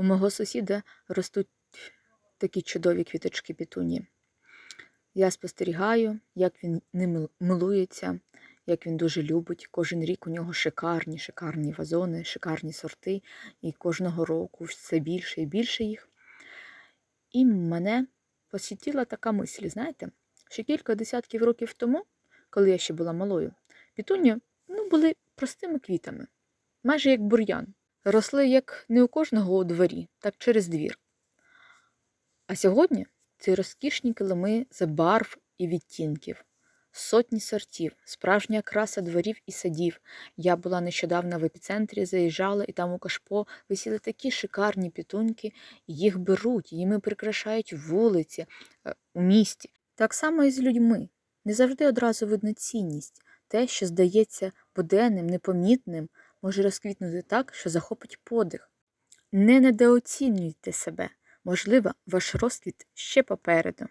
У мого сусіда ростуть такі чудові квіточки пітуні. Я спостерігаю, як він ними милується, як він дуже любить. Кожен рік у нього шикарні, шикарні вазони, шикарні сорти, і кожного року все більше і більше їх. І мене посітила така мисль, знаєте, що кілька десятків років тому, коли я ще була малою, пітуні ну, були простими квітами, майже як бур'ян. Росли як не у кожного у дворі, так через двір. А сьогодні це розкішні килими забарв і відтінків, сотні сортів, справжня краса дворів і садів. Я була нещодавно в епіцентрі, заїжджала, і там у кашпо висіли такі шикарні пітуньки, їх беруть, їми прикрашають вулиці е, у місті. Так само і з людьми. Не завжди одразу видно цінність. Те, що здається буденним, непомітним, може розквітнути так, що захопить подих. Не недооцінюйте себе. Можливо, ваш розквіт ще попереду.